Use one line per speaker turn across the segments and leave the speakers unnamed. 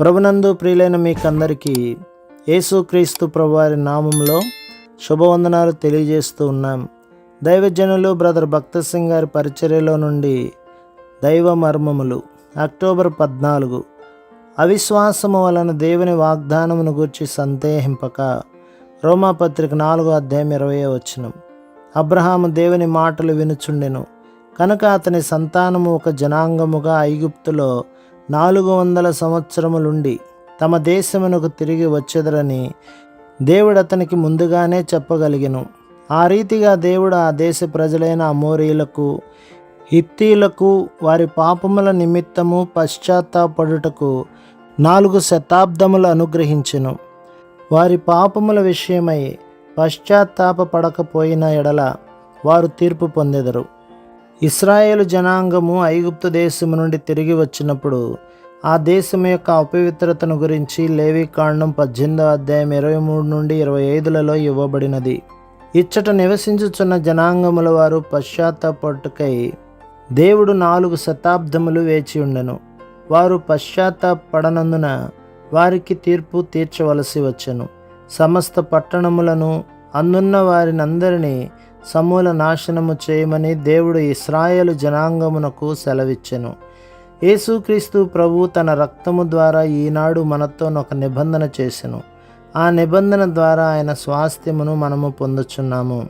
ప్రభునందు ప్రియులైన మీకందరికీ యేసుక్రీస్తు ప్రభువారి నామంలో శుభవందనాలు తెలియజేస్తూ ఉన్నాం. దైవజనులు బ్రదర్ భక్త సింగ్ గారి పరిచర్యలో నుండి దైవ మర్మములు అక్టోబర్ పద్నాలుగు. అవిశ్వాసము వలన దేవుని వాగ్దానమును గూర్చి సందేహింపక రోమాపత్రిక నాలుగో అధ్యాయం ఇరవై వచనం. అబ్రహాము దేవుని మాటలు వినుచుండెను. కనుక అతని సంతానము ఒక జనాంగముగా ఐగుప్తులో నాలుగు వందల సంవత్సరములుండి తమ దేశమునకు తిరిగి వచ్చెదరని దేవుడు అతనికి ముందుగానే చెప్పగలిగెను. ఆ రీతిగా దేవుడు ఆ దేశ ప్రజలైన అమోరీలకు హిత్తీలకు వారి పాపముల నిమిత్తము పశ్చాత్తాపడుటకు నాలుగు శతాబ్దములు అనుగ్రహించెను. వారి పాపముల విషయమై పశ్చాత్తాపపడకపోయిన ఎడల వారు తీర్పు పొందెదరు. ఇస్రాయేలు జనాంగము ఐగుప్తు దేశము నుండి తిరిగి వచ్చినప్పుడు ఆ దేశం యొక్క అపవిత్రతను గురించి లేవి కాండం పద్దెనిమిదో అధ్యాయం ఇరవై మూడు నుండి ఇరవై ఐదులలో ఇవ్వబడినది. ఇచ్చట నివసించుచున్న జనాంగముల వారు పశ్చాత్తాపట్టుకై దేవుడు నాలుగు శతాబ్దములు వేచి ఉండెను. వారు పశ్చాత్తాపడనందున వారికి తీర్పు తీర్చవలసి వచ్చెను. సమస్త పట్టణములను అందున్న వారినందరినీ సమూల నాశనము చేయమని దేవుడు ఇస్రాయేలు జనాంగమునకు సెలవిచ్చెను. యేసుక్రీస్తు ప్రభు తన రక్తము ద్వారా ఈనాడు మనతో ఒక నిబంధన చేసెను. ఆ నిబంధన ద్వారా ఆయన స్వాస్థ్యమును మనము పొందుచున్నాము.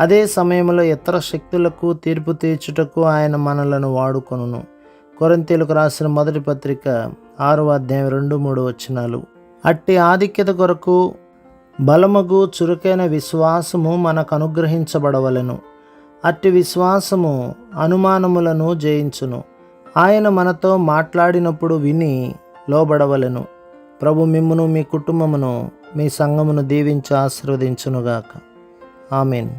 అదే సమయంలో ఇతర శక్తులకు తీర్పు తీర్చుటకు ఆయన మనలను వాడుకొనును. కొరంతీలకు రాసిన మొదటి పత్రిక ఆరో అధ్యాయం రెండు మూడు వచనాలు. అట్టి ఆధిక్యత కొరకు బలముగు చురుకైన విశ్వాసము మనకు అనుగ్రహించబడవలెను అట్టి విశ్వాసము అనుమానములను జయించును. ఆయన మనతో మాట్లాడినప్పుడు విని లోబడవలెను. ప్రభు మిమ్మును మీ కుటుంబమును మీ సంఘమును దీవించి ఆశీర్వదించునుగాక. ఆమెన్.